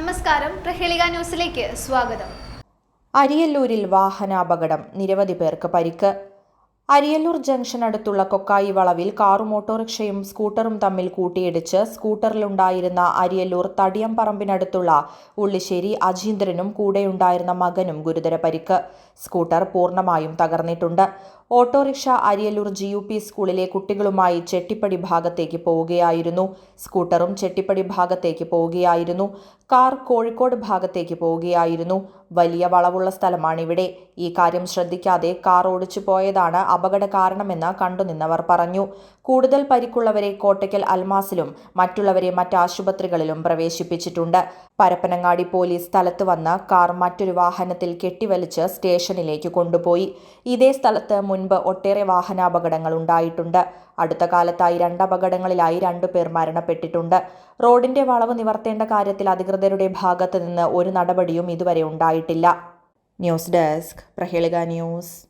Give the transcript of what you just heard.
നമസ്കാരം. പ്രഹേളിക ന്യൂസിലേക്ക് സ്വാഗതം. അരിയല്ലൂരിൽ വാഹനാപകടം. നിരവധി പേർക്ക് പരിക്ക്. അരിയല്ലൂർ ജംഗ്ഷൻ അടുത്തുള്ള കൊക്കായി വളവിൽ കാറും ഓട്ടോറിക്ഷയും സ്കൂട്ടറും തമ്മിൽ കൂട്ടിയിടിച്ച് സ്കൂട്ടറിലുണ്ടായിരുന്ന അരിയല്ലൂർ തടിയംപറമ്പിനടുത്തുള്ള ഉള്ളിശ്ശേരി അജീന്ദ്രനും കൂടെയുണ്ടായിരുന്ന മകനും ഗുരുതര പരിക്ക്. സ്കൂട്ടർ പൂർണമായും തകർന്നിട്ടുണ്ട്. Autorickshaw Ariyallur G U P സ്കൂളിലെ കുട്ടികളുമായി ചെട്ടിപ്പടി ഭാഗത്തേക്ക് പോവുകയായിരുന്നു. സ്കൂട്ടറും ചെട്ടിപ്പടി ഭാഗത്തേക്ക് പോവുകയായിരുന്നു. കാർ കോഴിക്കോട് ഭാഗത്തേക്ക് പോവുകയായിരുന്നു. വലിയ വളവുള്ള സ്ഥലമാണിവിടെ. ഈ കാര്യം ശ്രദ്ധിക്കാതെ കാർ ഓടിച്ചു പോയതാണ് അപകട കാരണമെന്ന് കണ്ടുനിന്നവർ പറഞ്ഞു. കൂടുതൽ പരിക്കുള്ളവരെ കോട്ടയ്ക്കൽ അൽമാസിലും മറ്റുള്ളവരെ മറ്റ് ആശുപത്രികളിലും പ്രവേശിപ്പിച്ചിട്ടുണ്ട്. പരപ്പനങ്ങാടി പോലീസ് സ്ഥലത്ത് വന്ന് കാർ മറ്റൊരു വാഹനത്തിൽ കെട്ടിവലിച്ച് സ്റ്റേഷനിലേക്ക് കൊണ്ടുപോയി. ഇതേ സ്ഥലത്ത് മുൻപ് ഒട്ടേറെ വാഹനാപകടങ്ങൾ ഉണ്ടായിട്ടുണ്ട്. അടുത്ത കാലത്തായി രണ്ട് അപകടങ്ങളിലായി രണ്ടുപേർ മരണപ്പെട്ടിട്ടുണ്ട്. റോഡിന്റെ വളവ് നിവർത്തേണ്ട കാര്യത്തിൽ അധികൃതരുടെ ഭാഗത്തു നിന്ന് ഒരു നടപടിയും ഇതുവരെ ഉണ്ടായിട്ടില്ല. News desk Prahelika news.